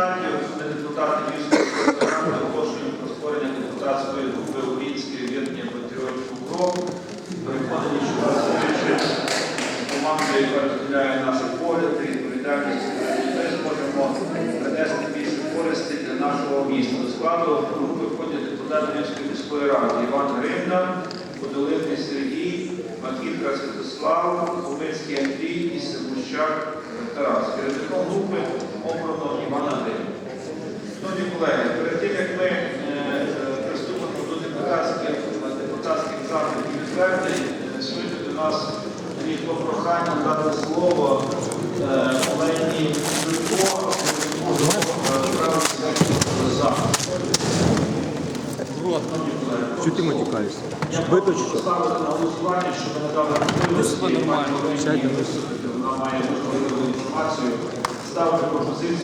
Ми депутати міської оголошуємо про створення депутатської групи Українське об'єднання патріотів УКРОП. Переконані, що вас команда, яка розділяє наші погляди, відповідальність, ми зможемо принести більше користі для нашого міста. До складу групи входять депутати Львівської міської ради Іван Гривна, Подолинний Сергій, Макітка Святослав, Кубинський Андрій і Симущак Тарас. Керівником групи колеги, перед тим як ми е, е, приступимо до депутатських, депутатських заходів і звернень, е, сьогодні до нас надійшло прохання дати слово е, Олені за. Що ти матюкаєшся? Я прошу поставити на голосування, щоб ми надали можливості. Вона має важливу інформацію. Ставте пропозицію.